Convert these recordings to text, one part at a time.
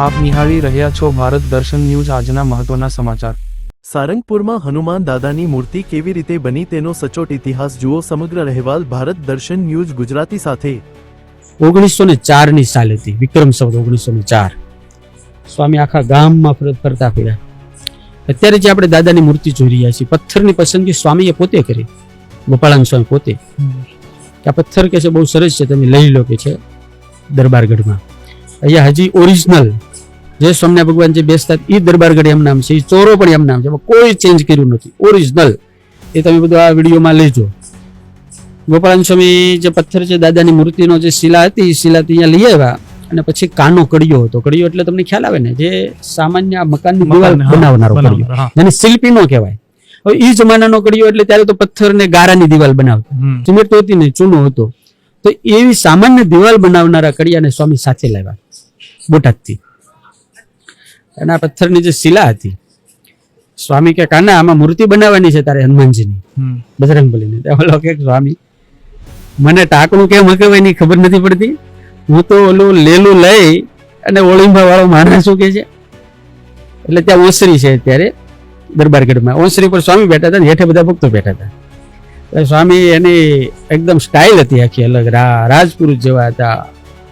આપ નિહાળી રહ્યા છો ભારત દર્શન ન્યૂઝ આજના મહત્વના સમાચાર. સારંગપુરમાં હનુમાન દાદાની મૂર્તિ કેવી રીતે બની તેનો સચોટ ઇતિહાસ જુઓ સમગ્ર અહેવાલ ભારત દર્શન ન્યૂઝ ગુજરાતી સાથે. ઓગણીસો ને ચારની સાલ હતી વિક્રમ સંવત ઓગણીસો ને ચાર. સ્વામી આખા ગામમાં ફરત ફરતા ફર્યા. અત્યારે જે આપણે દાદાની મૂર્તિ જોઈ રહ્યા છીએ પથ્થરની પસંદગી સ્વામીએ પોતે કરી. ગોપાળાન સ્વામી પોતે. કે આ પથ્થર કે છે બહુ સરસ છે તમે લઈ લો કે છે દરબારગઢમાં. અહીંયા હજી ઓરિજિનલ જે સ્વામિના ભગવાન જે બેસતા એ દરબારગઢ એમ નામ છે. એ ચોરો પણ એમ નામ છે. કોઈ ચેન્જ કર્યું નથી. ઓરિજિનલ એ તમે બધું આ વિડીયોમાં લેજો. ગોપાળાન સ્વામી જે પથ્થર છે દાદાની મૂર્તિનો જે શિલા હતી એ શિલા અહીંયા લઈ આવ્યા અને પછી કાનો કડિયો હતો. કડિયો એટલે તમને ખ્યાલ આવે ને જે સામાન્ય મકાનની દિવાલ બનાવનારો કડિયો. એને. શિલ્પી નો કહેવાય. હવે એ જમાનાનો કડિયો એટલે ત્યારે તો પથ્થર ને ગારાની દિવાલ બનાવતા. સિમેન્ટ તો હતી ને ચૂનો હતો. તો એવી સામાન્ય દિવાલ બનાવનારા કડિયાને સ્વામી સાથે લાવ્યા બોટાદથી. અને આ પથ્થરની જે શિલા હતી સ્વામી કે કાના આમાં મૂર્તિ બનાવવાની છે તારે હનુમાનજીની. બજરંગબલીને ઓલો કે સ્વામી મને ટાંકણું કેમ હકવાય એની ખબર નથી પડતી? હું તો ઓલું લેલું લઈ અને ઓળીંબા વાળો માણસ શું કે છે? એટલે ત્યાં ઓસરી છે અત્યારે દરબારગઢમાં. ઓસરી પર સ્વામી બેઠા હતા ને હેઠે બધા ભક્તો બેઠા હતા. સ્વામી એની એકદમ સ્ટાઇલ હતી આખી અલગ. રાજપુરુષ જેવા હતા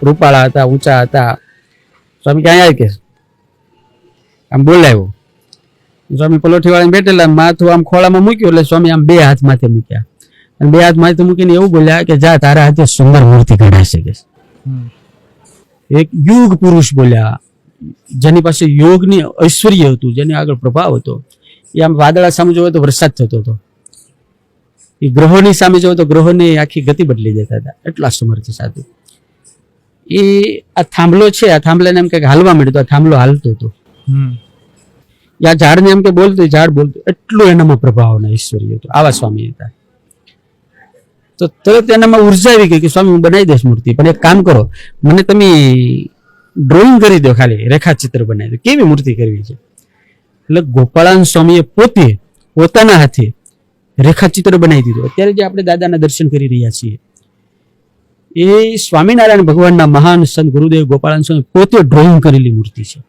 રૂપાળા હતા ઊંચા હતા. સ્વામી ક્યાં આવ્યા કે? આમ બોલાવ્યો. સ્વામી પલોઠીવાળા બેઠેલા માથું આમ ખોળામાં મૂક્યું એટલે સ્વામી આમ બે હાથ માથે મૂક્યા. અને બે હાથ માથે મૂકીને એવું બોલ્યા કે જા તારા હાથે સુંદર મૂર્તિ કઢાશે કે એક યુગ પુરુષ બોલ્યા. જેની પાસે યોગની ઐશ્વર્ય હતું જેની આગળ પ્રભાવ હતો. એ આમ વાદળા સામે જોવે તો વરસાદ થતો હતો. એ ગ્રહોની સામે જોવે તો ગ્રહોની આખી ગતિ બદલી દેતા હતા. એટલા સમર્થ સાધુ. એ આ થાંભલો છે આ થાંભલાને એમ કંઈક હાલવા મળ્યો તો આ થાંભલો હાલતો હતો. એ ઝાડને એમ કે બોલતું ઝાડ બોલતું એટલું એનામાં પ્રભાવ ઈશ્વરી હતું. આવા સ્વામી હતા. તો તરત એનામાં ઊર્જા આવી ગઈ કે સ્વામી હું બનાવી દઈશ મૂર્તિ. પણ એક કામ કરો. મને તમે ડ્રોઈંગ કરી દો ખાલી, રેખાચિત્ર બનાવી દો. કેવી મૂર્તિ કરવી છે? એટલે ગોપાળાન સ્વામીએ પોતે પોતાના હાથે રેખાચિત્ર બનાવી દીધું. અત્યારે જે આપણે દાદાના દર્શન કરી રહ્યા છીએ, એ સ્વામિનારાયણ ભગવાનના મહાન સંત ગુરુદેવ ગોપાળાન સ્વામી પોતે ડ્રોઈંગ કરેલી મૂર્તિ છે.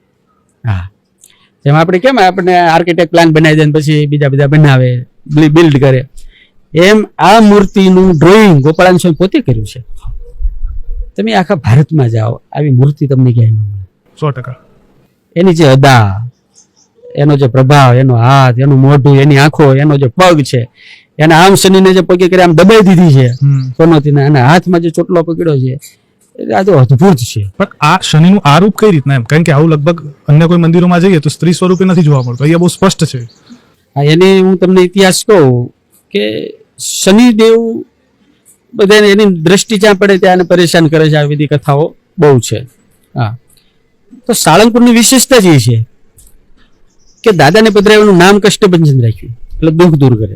હા. જેમ આપણે કેમ આપણે આર્કિટેક્ટ પ્લાન બનાવી દે પછી બીજા બધા બનાવે બિલ્ડ કરે. એમ આ મૂર્તિનું ડ્રોઈંગ ગોપાળાન સ્વામી પોતે કર્યું છે. તમે આખા ભારતમાં જાઓ આવી મૂર્તિ તમને ક્યાંય ન મળે. સો ટકા. એની જે અદા એનો જે પ્રભાવ એનો હાથ એનું મોઢું એની આંખો એનો જે પગ છે એના આમ શનિને જે પગે કરી આમ દબાઈ દીધી છે. કોનોથી અને હાથમાં જે ચોટલો પકડ્યો છે આ તો અદ્ભુત છે. પણ આ શનિનું આ રૂપ કઈ રીતના એમ? કારણ કે આવું લગભગ અન્ય કોઈ મંદિરોમાં જઈએ તો સ્ત્રી સ્વરૂપે નથી જોવા મળતું. અહીંયા બહુ સ્પષ્ટ છે. હા એને હું તમને ઇતિહાસ કહું કે શનિદેવ બધાને એની દ્રષ્ટિ જ્યાં પડે ત્યાં પરેશાન કરે છે આવી બધી કથાઓ બહુ છે. હા. તો સાળંગપુરની વિશેષતા જ એ છે કે દાદાને પધરાવ્યાનું નામ કષ્ટભંજન રાખ્યું એટલે દુઃખ દૂર કરે.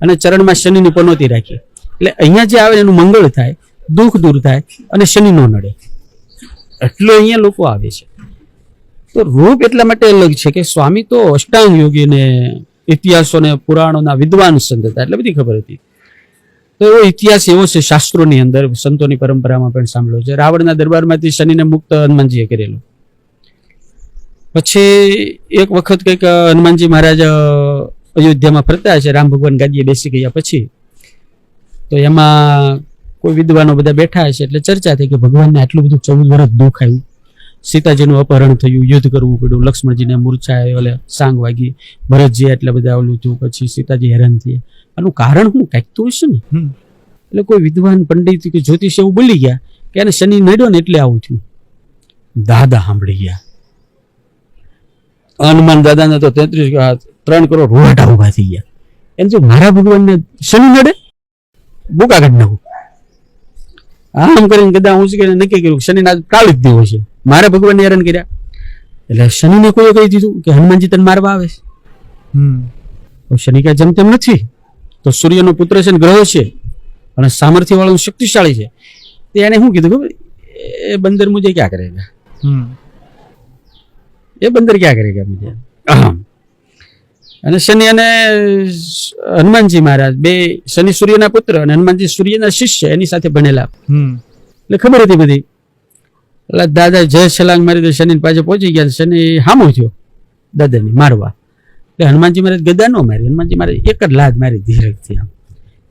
અને ચરણમાં શનિની પનોતી રાખી. એટલે અહીંયા જે આવે એનું મંગળ થાય દુઃખ દૂર થાય અને શનિ નો નડે. એટલો અહીંયા લોકો આવે છે. તો રૂપ એટલા માટે અલગ છે કે સ્વામી તો અષ્ટાંગ યોગી ને ઇતિહાસો ને પુરાણોના વિદ્વાન સંત હતા એટલે બધી ખબર હતી. તો એવો ઇતિહાસ એવો છે શાસ્ત્રોની અંદર, સંતોની પરંપરામાં પણ સાંભળ્યો છે. રાવણના દરબારમાંથી શનિને મુક્ત હનુમાનજીએ કરેલું. પછી એક વખત કંઈક હનુમાનજી મહારાજ અયોધ્યામાં ફરતા છે, રામ ભગવાન ગાદીએ બેસી ગયા પછી. તો એમાં કોઈ વિદ્વાનો બધા બેઠા હશે એટલે ચર્ચા થઈ કે ભગવાનને આટલું બધું ચૌદ વર્ષ દુઃખ આવ્યું સીતાજીનું અપહરણ થયું યુદ્ધ કરવું પડ્યું લક્ષ્મણજીને મૂર્છા એટલે ઓલે સાંગ વાગી. ભરતજી એટલે બધા ઓલું થયું પછી સીતાજી હેરાન થયા. આનું કારણ શું? કાંઈક તો હશે ને. એટલે કોઈ વિદ્વાન પંડિત કે જ્યોતિષ એવું બોલી ગયા કે એને શનિ નડ્યો ને એટલે આવું થયું. દાદા સાંભળી ગયા. હનુમાન દાદાને તો તેત્રીસ ત્રણ કરોડ રોહટા ઊભા થઈ ગયા. એમ જો મારા ભગવાનને શનિ નડે? બુકા કાઢી નાખું આમ કરીને કદાચ હું શું નક્કી કર્યું શનિ શનિના કાળિક દેવો છે. મારે ભગવાનને હેરાન કર્યા. એટલે શનિને કોઈએ કહી દીધું કે હનુમાનજી તને મારવા આવે છે. શનિ કાંઈ જેમ તેમ નથી તો સૂર્યનો પુત્ર છે ને ગ્રહ છે અને સામર્થ્ય વાળો શક્તિશાળી છે. તે એને શું કીધું ખબર? એ બંદર મુજે ક્યાં કરેગા. એ બંદર ક્યાં કરેગા મુજે. અને શનિ અને હનુમાનજી મહારાજ બે શનિ સૂર્યના પુત્ર અને હનુમાનજી સૂર્યના શિષ્ય એની સાથે ભણેલા. એટલે ખબર હતી બધી. એટલે દાદા જય છલાંગ મારી તો શનિ પાસે પહોંચી ગયા શનિ હામો થયો દાદાને મારવા. એટલે હનુમાનજી મહારાજ ગદા ન મારી હનુમાનજી મહારાજ એક જ લાત મારી ધીરજથી આમ.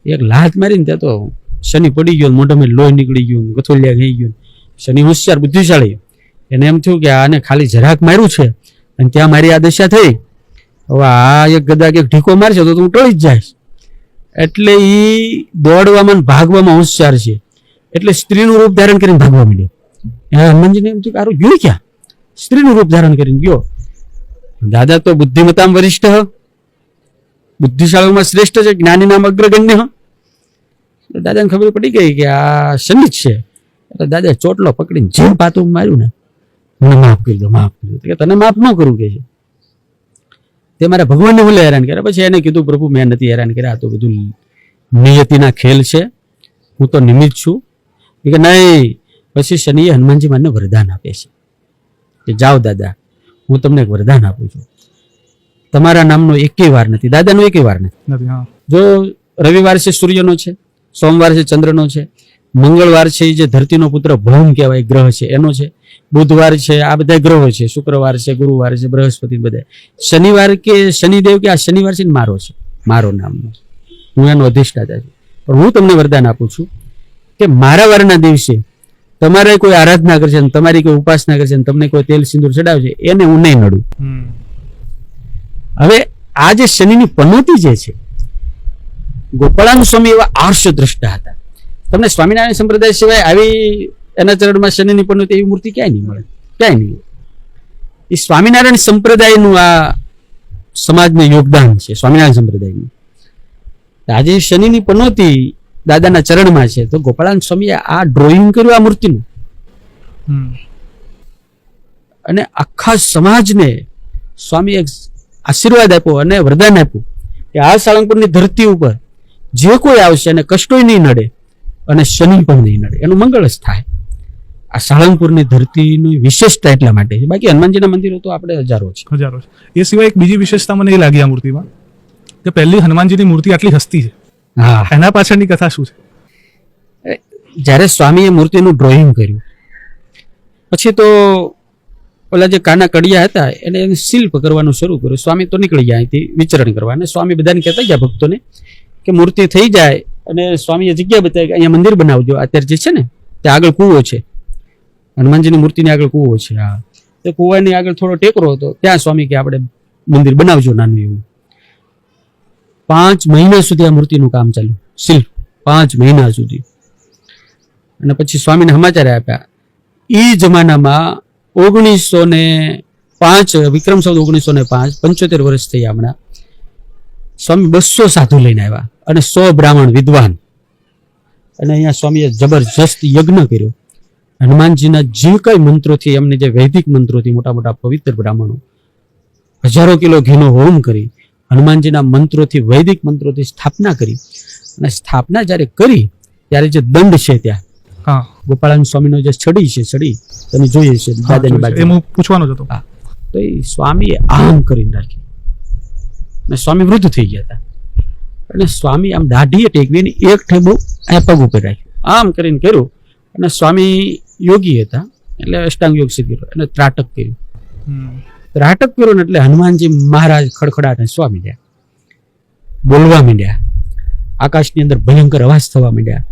એક લાત મારીને ત્યાં તો શનિ પડી ગયો મોઢામાં લોહી નીકળી ગયું ગથોલિયા થઈ ગયું શનિ હોશિયાર બુદ્ધિશાળી. એને એમ થયું કે આને ખાલી જરાક માર્યું છે અને ત્યાં મારી આ દશા થઈ. હવે આ એક ગદા કે ઢીકો મારશે તો તું ટળી જ જાય એટલે એ દોડવામાં ભાગવામાં હોશિયાર છે. એટલે સ્ત્રીનું રૂપ ધારણ કરીને ભાગવા મળ્યો હનુમાનજીને એમ થયું કે આરું ગયું ક્યાં? સ્ત્રીનું રૂપ ધારણ કરીને ગયો. દાદા તો બુદ્ધિમતામ વરિષ્ઠ બુદ્ધિશાળીઓમાં શ્રેષ્ઠ છે, જ્ઞાની નામ અગ્રગણ્ય એટલે દાદાને ખબર પડી ગઈ કે આ શનિ છે. એટલે દાદા ચોટલો પકડીને જેમ પાતું માર્યું ને. મને માફ કરી દો, માફ કરી દો. તને માફ ન કરું કે છે. તે મારા ભગવાનને ભલે હેરાન કર્યા. પછી એને કીધું પ્રભુ મેં નથી હેરાન કર્યા. આ તો બધું નિયતિના ખેલ છે. હું તો નિમિત્ત છું. કે નહીં. પછી શનિએ હનુમાનજી મને વરદાન આપે છે. કે જાઓ દાદા હું તમને એક વરદાન આપું છું. તમારા નામનો એકેય વાર નથી. દાદાનો એકેય વાર નથી. નથી જો રવિવાર છે સૂર્યનો છે સોમવાર છે ચંદ્રનો છે મંગળવાર છે જે ધરતીનો પુત્ર ભૌમ કહેવાય ગ્રહ છે એનો છે. બુધવાર છે આ બધા ગ્રહો છે. શુક્રવાર છે ગુરુવાર છે બૃહસ્પતિ બધા. શનિવાર કે શનિદેવ કે આ શનિવાર છે ને મારો છે. મારો નામનો. હું એનો અધિષ્ઠાતા છું. પણ હું તમને વરદાન આપું છું કે મારા વારના દિવસે તમારે કોઈ આરાધના કરશે ને તમારી કોઈ ઉપાસના કરશે ને તમને કોઈ તેલ સિંદૂર ચડાવશે એને હું નહીં નડું. હવે આ જે શનિની પનોતી જે છે ગોપાળાનું સ્વામી એવા આર્ષ દ્રષ્ટા હતા. તમને સ્વામિનારાયણ સંપ્રદાય સિવાય આવી એના ચરણમાં શનિની પનોતી એવી મૂર્તિ ક્યાંય નહીં મળે? ક્યાંય નહીં એ સ્વામિનારાયણ સંપ્રદાયનું આ સમાજને યોગદાન છે સ્વામિનારાયણ સંપ્રદાયનું. આજે શનિની પનોતી દાદાના ચરણમાં છે. તો ગોપાળાન સ્વામીએ આ ડ્રોઈંગ કર્યું આ મૂર્તિનું. અને આખા સમાજને સ્વામી એક આશીર્વાદ આપ્યો અને વરદાન આપ્યું કે આ સાળંગપુરની ધરતી ઉપર જે કોઈ આવશે અને કષ્ટોય નહીં નડે અને શનિ પણ નહીં નડે. એનું મંગળ જ થાય. આ સાળંગપુરની ધરતીની વિશેષતા એટલા માટે છે. બાકી હનુમાનજીના મંદિરો તો આપણે હજારો છે. હજારો છે. એ સિવાય એક બીજી વિશેષતા મને એ લાગી આ મૂર્તિમાં કે પહેલી હનુમાનજીની મૂર્તિ આટલી હસ્તી છે. હા. એના પાછળની કથા શું છે? જ્યારે સ્વામીએ મૂર્તિનું ડ્રોઈંગ કર્યું પછી તો ઓલા જે કાના કડિયા હતા એને એને શિલ્પ કરવાનું શરૂ કર્યું. સ્વામી તો નીકળી ગયા અહીંથી વિચરણ કરવા. અને સ્વામી બધાને કહેતા ગયા ભક્તોને કે મૂર્તિ થઈ જાય અને સ્વામીએ જગ્યા બતાવી કે અહીંયા મંદિર બનાવજો. અત્યારે જે છે ને, ત્યાં આગળ કૂવો છે. હનુમાનજીની મૂર્તિની આગળ કૂવો છે, હા. તે કૂવાની આગળ થોડો ટેકરો હતો. ત્યાં સ્વામી કે આપણે મંદિર બનાવજો નાનું એવું. પાંચ મહિના સુધી આ મૂર્તિનું કામ ચાલ્યું. શિલ્પ પાંચ મહિના સુધી. અને પછી સ્વામીને સમાચાર આપ્યા. એ જમાનામાં ઓગણીસો ને પાંચ, વિક્રમ સૌદ ઓગણીસો ને પાંચ, પંચોતેર વર્ષ થયા હમણાં. સ્વામી બસો સાધુ લઈને આવ્યા અને સો બ્રાહ્મણ વિદ્વાન. અને અહીંયા સ્વામીએ જબરજસ્ત યજ્ઞ કર્યો. હનુમાનજીના જે કઈ મંત્રોથી એમને જે વૈદિક મંત્રોથી મોટા મોટા પવિત્ર બ્રાહ્મણો હજારો કિલો ઘીનો હોમ કરી હનુમાનજીના મંત્રોથી વૈદિક મંત્રોથી સ્થાપના કરી. અને સ્થાપના જ્યારે કરી ત્યારે જે દંડ છે ત્યાં. હા. ગોપાળાનંદ સ્વામીનો જે છડી છે છડી તમે જોઈએ છે દાદાની બાજુ પૂછવાનો હતો. તો એ સ્વામીએ આમ કરીને રાખી અને સ્વામી વૃદ્ધ થઈ ગયા હતા. અને સ્વામી આમ દાઢીએ ટેકવીને એક ઠેબો અહીંયા પગ ઉપર રાખ્યું. આમ કરીને કર્યું. અને સ્વામી યોગી હતા. એટલે અષ્ટાંગ યોગ સિદ્ધ કર્યો અને ત્રાટક કર્યું. ત્રાટક કર્યો ને એટલે હનુમાનજી મહારાજ ખડખડાટ સ્વામી ગયા બોલવા માંડ્યા. આકાશની અંદર ભયંકર અવાજ થવા માંડ્યા.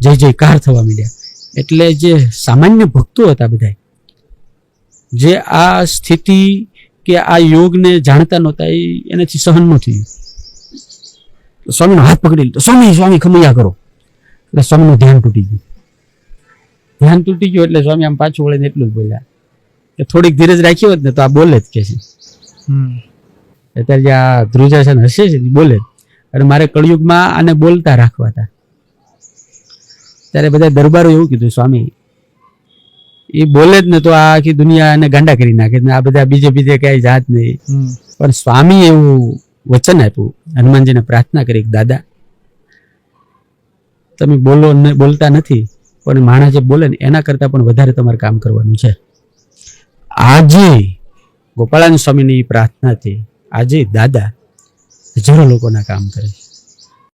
જય જયકાર થવા માંડ્યા. એટલે જે સામાન્ય ભક્તો હતા બધા જે આ સ્થિતિ કે આ યોગને જાણતા નહોતા એ એનાથી સહન ન થયું. તો સ્વામીનો હાથ પકડી લીધો. સ્વામી સ્વામી ખમૈયા કરો. એટલે સ્વામીનું ધ્યાન તૂટી ગયું. ધ્યાન તૂટી ગયું એટલે સ્વામી આમ પાછું વળીને એટલું જ બોલ્યા. કે થોડીક ધીરજ રાખી હોત ને તો આ બોલે જ કે છે. અત્યારે જે આ ધ્રુજાસન હશે છે બોલે અને મારે કળિયુગમાં આને બોલતા રાખવા હતા. ત્યારે બધા દરબારો એવું કીધું સ્વામી એ બોલે જ ને તો આ આખી દુનિયા એને ગાંડા કરી નાખે ને આ બધા બીજે બીજે ક્યાંય જાત નહીં પણ સ્વામી એવું વચન આપ્યું હનુમાનજીને પ્રાર્થના કરી દાદા તમે બોલો ને બોલતા નથી પણ માણસ જે બોલે ને એના કરતાં પણ વધારે તમારે કામ કરવાનું છે. આજે ગોપાળાન સ્વામીની પ્રાર્થનાથી આજે દાદા હજારો લોકોના કામ કરે છે.